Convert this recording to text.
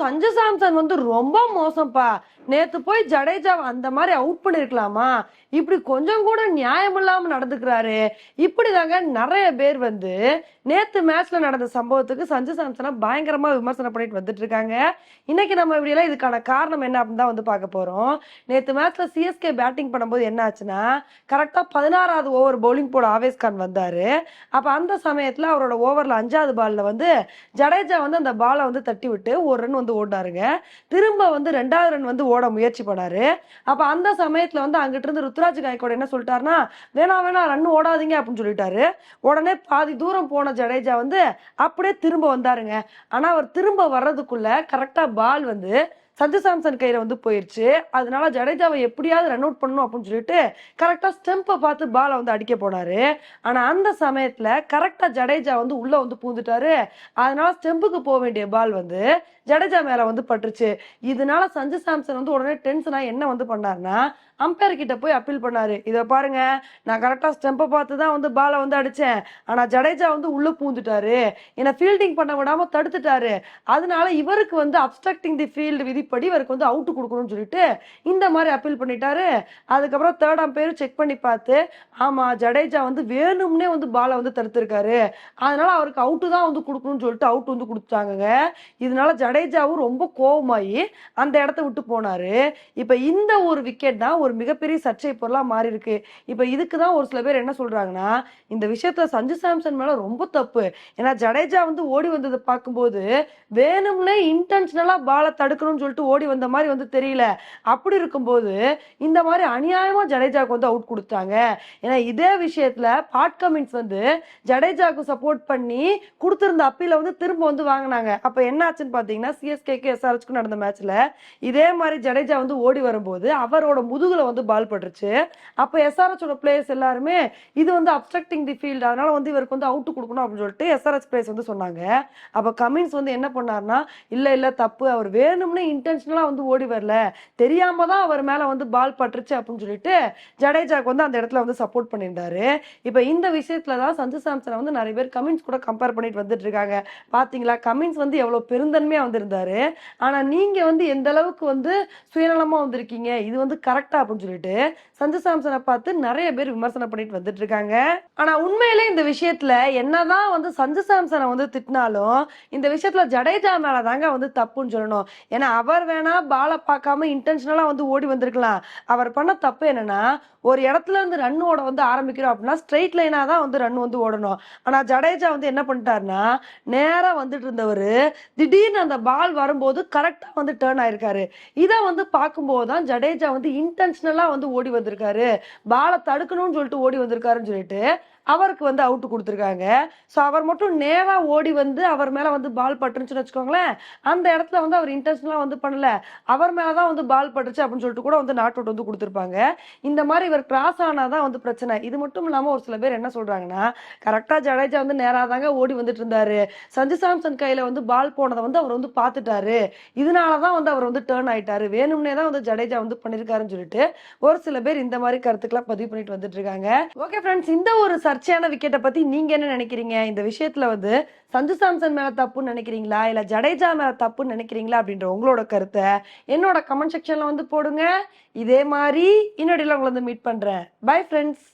சஞ்சு சாம்சன் வந்து ரொம்ப மோசம்ப்பா நேத்து போய் ஜடேஜாவை அந்த மாதிரி அவுட் பண்ணிருக்கலாமா? இப்படி கொஞ்சம் கூட நியாயம் இல்லாம நடந்துக்கிறாரு. இப்படிதாங்க நிறைய பேர் வந்து நேத்து மேட்ச்ல நடந்த சம்பவத்துக்கு சஞ்சு சாம்சனா பயங்கரமா விமர்சனம் பண்ணிட்டு வந்துட்டு இருக்காங்க. இன்னைக்கு நம்ம இப்படியெல்லாம் இதுக்கான காரணம் என்ன அப்படின்னு தான் வந்து பார்க்க போறோம். நேத்து மேட்ச்ல சிஎஸ்கே பேட்டிங் பண்ணும்போது என்ன ஆச்சுன்னா கரெக்டா பதினாறாவது ஓவர் பவுலிங் போட ஆவேஸ் கான் வந்தாரு. அப்ப அந்த சமயத்துல அவரோட ஓவர்ல அஞ்சாவது பால்ல வந்து ஜடேஜா வந்து அந்த பாலை வந்து தட்டி விட்டு ஒரு ரன் வந்து ஓடினாருங்க. திரும்ப வந்து ரெண்டாவது ரன் வந்து ஓட முயற்சி பண்ணாரு அப்ப அந்த சமயத்துல வந்து அங்கிட்டு இருந்து ருத்ராஜ் காய்கோட என்ன சொல்லிட்டாருன்னா வேணா வேணா ரன் ஓடாதீங்க அப்படின்னு சொல்லிட்டாரு. உடனே பாதி தூரம் போன ஜடேஜா வந்து அப்படியே திரும்ப வந்தாருங்க. ஆனா அவர் திரும்ப வர்றதுக்குள்ள கரெக்டா பால் வந்து சஞ்சு சாம்சன் கையில வந்து போயிருச்சு. அதனால ஜடேஜாவை எப்படியாவது ரன் அவுட் பண்ணணும் அப்படின்னு சொல்லிட்டு கரெக்டா ஸ்டெம்பை பார்த்து பாலை வந்து அடிக்க போனாரு. ஆனா அந்த சமயத்துல கரெக்டா ஜடேஜா வந்து உள்ள வந்து பூந்துட்டாரு. அதனால ஸ்டெம்புக்கு போக வேண்டிய பால் வந்து ஜடேஜா மேல வந்து பட்டுருச்சு. இதனால சஞ்சு சாம்சன் வந்து உடனே டென்ஷனா என்ன வந்து பண்ணாருன்னா அம்பையர் கிட்ட போய் அப்பீல் பண்ணாரு. இதை பாருங்க நான் கரெக்டாக ஸ்டெம்பை பார்த்து தான் வந்து பாலை வந்து அடித்தேன் ஆனால் ஜடேஜா வந்து உள்ளே பூந்துட்டாரு. என்னை ஃபீல்டிங் பண்ண விடாம தடுத்துட்டாரு. அதனால இவருக்கு வந்து அப்ஸ்ட்ரக்டிங் தி ஃபீல்டு விதிப்படி இவருக்கு வந்து அவுட்டு கொடுக்கணும்னு சொல்லிட்டு இந்த மாதிரி அப்பீல் பண்ணிட்டாரு. அதுக்கப்புறம் தேர்ட் அம்பையரும் செக் பண்ணி பார்த்து ஆமாம் ஜடேஜா வந்து வேணும்னே வந்து பாலை வந்து தடுத்துருக்காரு. அதனால அவருக்கு அவுட்டு தான் வந்து கொடுக்கணும்னு சொல்லிட்டு அவுட் வந்து கொடுத்தாங்கங்க இதனால ஜடேஜாவும் ரொம்ப கோவமாயி அந்த இடத்த விட்டு போனாரு. இப்போ இந்த ஒரு விக்கெட் தான் ஒரு மிகப்பெரிய சர்ச்சை பொருளா மாறி இருக்கு இப்ப இதுக்கு தான் ஒரு சில பேர் என்ன சொல்றாங்கன்னா இந்த விஷயத்துல சஞ்சு சாம்சன் மேல ரொம்ப தப்பு. ஏன்னா ஜடேஜா வந்து ஓடி வந்ததை பார்க்கும்போது வேணும்னே இன்டென்ஷனலா பாலை தடுக்கணும்னு சொல்லிட்டு ஓடி வந்த மாதிரி வந்து தெரியல. அப்படி இருக்கும்போது இந்த மாதிரி அநியாயமா ஜடேஜாவுக்கு வந்து அவுட் கொடுத்தாங்க. ஏன்னா இதே விஷயத்துல பாட் கமின்ஸ் வந்து ஜடேஜாவுக்கு சப்போர்ட் பண்ணி கொடுத்திருந்த அப்பீல வந்து திரும்ப வந்து வாங்கினாங்க. அப்ப என்ன ஆச்சுன்னு பாத்தீங்கன்னா சிஎஸ்கேக்கு எஸ்ஆர்ஹெச்க்கு நடந்த மேட்ச்ல இதே மாதிரி ஜடேஜா வந்து ஓடி வரும்போது அவரோட முதுகுல வந்து பால் பட்டுருச்சு. அப்போ எஸ்ஆர்எச்சோட பிளேயர்ஸ் எல்லாருமே இது வந்து அப்ஸ்ட்ரக்டிங் தி ஃபீல்டு அதனால வந்து இவருக்கு வந்து அவுட் கொடுக்கணும் அப்படின்னு சொல்லிட்டு எஸ்ஆர்எஸ் பிளேயர்ஸ் வந்து சொன்னாங்க. அப்போ கமின்ஸ் வந்து என்ன பண்ணாருன்னா இல்லை இல்லை தப்பு அவர் வேணும்னே இன்டென்ஷனலாக வந்து ஓடி வரல. தெரியாம தான் அவர் மேலே வந்து பால் பட்டுருச்சு அப்படின்னு சொல்லிட்டு ஜடேஜாக்கு வந்து அந்த இடத்துல வந்து சப்போர்ட் பண்ணியிருந்தாரு. இப்போ இந்த விஷயத்துல தான் சஞ்சு சாம்சனை வந்து நிறைய பேர் கமின்ஸ் கூட கம்பேர் பண்ணிட்டு வந்துட்டு இருக்காங்க. பார்த்தீங்களா கமின்ஸ் வந்து எவ்வளோ பெருந்தன்மையாக வந்திருந்தாரு. ஆனால் நீங்கள் வந்து எந்த அளவுக்கு வந்து சுயநலமாக வந்திருக்கீங்க? இது வந்து கரெக்டாக அப்படின்னு சொல்லிட்டு சஞ்சு சாம்சனை பார்த்து நிறைய பேர் விமர்சனம் பண்ணிட்டு வந்துட்டு இருக்காங்க ஆனா உண்மையிலே இந்த விஷயத்துல என்னதான் வந்து சஞ்சு சாம்சனை வந்து திட்டினாலும் இந்த விஷயத்துல ஜடேஜா மேல தாங்க வந்து தப்புன்னு சொல்லணும். ஏன்னா அவர் வேணா பாலை பார்க்காம இன்டென்ஷனலா வந்து ஓடி வந்திருக்கலாம். அவர் பண்ண தப்பு என்னன்னா ஒரு இடத்துல இருந்து ரன் ஓட வந்து ஆரம்பிக்கிறோம் அப்படின்னா ஸ்ட்ரெயிட் லைனா தான் வந்து ரன் வந்து ஓடணும். ஆனா ஜடேஜா வந்து என்ன பண்ணிட்டாருன்னா நேரா வந்துட்டு இருந்தவர் திடீர்னு அந்த பால் வரும்போது கரெக்டா வந்து டேர்ன் ஆயிருக்காரு. இதை வந்து பார்க்கும்போது தான் ஜடேஜா வந்து இன்டென்ஷனலா வந்து ஓடி வந்திருக்காரு. பாலை தடுக்கணும்னு சொல்லிட்டு ஓடி வந்திருக்காருன்னு சொல்லிட்டு அவருக்கு வந்து அவுட் கொடுத்துருக்காங்க. ஸோ அவர் மட்டும் நேராக ஓடி வந்து அவர் மேலே வந்து பால் பட்டுருச்சுன்னு வச்சுக்கோங்களேன். அந்த இடத்துல வந்து அவர் இன்டென்ஷனலா வந்து பண்ணல. அவர் மேலே தான் வந்து பால் பட்டுருச்சு அப்படின்னு சொல்லிட்டு கூட வந்து நாட் அவுட் வந்து கொடுத்துருப்பாங்க. இந்த மாதிரி இவர் கிராஸ் ஆனால் தான் வந்து பிரச்சனை. இது மட்டும் இல்லாமல் ஒரு சில பேர் என்ன சொல்கிறாங்கன்னா கரெக்டாக ஜடேஜா வந்து நேராக தாங்க ஓடி வந்துட்டு இருந்தாரு. சஞ்சு சாம்சன் கையில் வந்து பால் போனதை வந்து அவர் வந்து பார்த்துட்டாரு. இதனால தான் வந்து அவர் வந்து டேர்ன் ஆயிட்டாரு. வேணும்னே தான் வந்து ஜடேஜா வந்து பண்ணியிருக்காருன்னு சொல்லிட்டு ஒரு சில பேர் இந்த மாதிரி கருத்துக்கெல்லாம் பதிவு பண்ணிட்டு வந்துட்டு இருக்காங்க. ஓகே ஃப்ரெண்ட்ஸ் இந்த ஒரு சர்ச்சையான விக்கெட்டை பத்தி நீங்க என்ன நினைக்கிறீங்க? இந்த விஷயத்துல வந்து சஞ்சு சாம்சன் மேல தப்புன்னு நினைக்கிறீங்களா? இல்ல ஜடேஜா மேல தப்புன்னு நினைக்கிறீங்களா? அப்படின்ற உங்களோட கருத்தை என்னோட கமெண்ட் செக்ஷன்ல வந்து போடுங்க. இதே மாதிரி இன்னொடையில உங்களை வந்து மீட் பண்றேன். Bye friends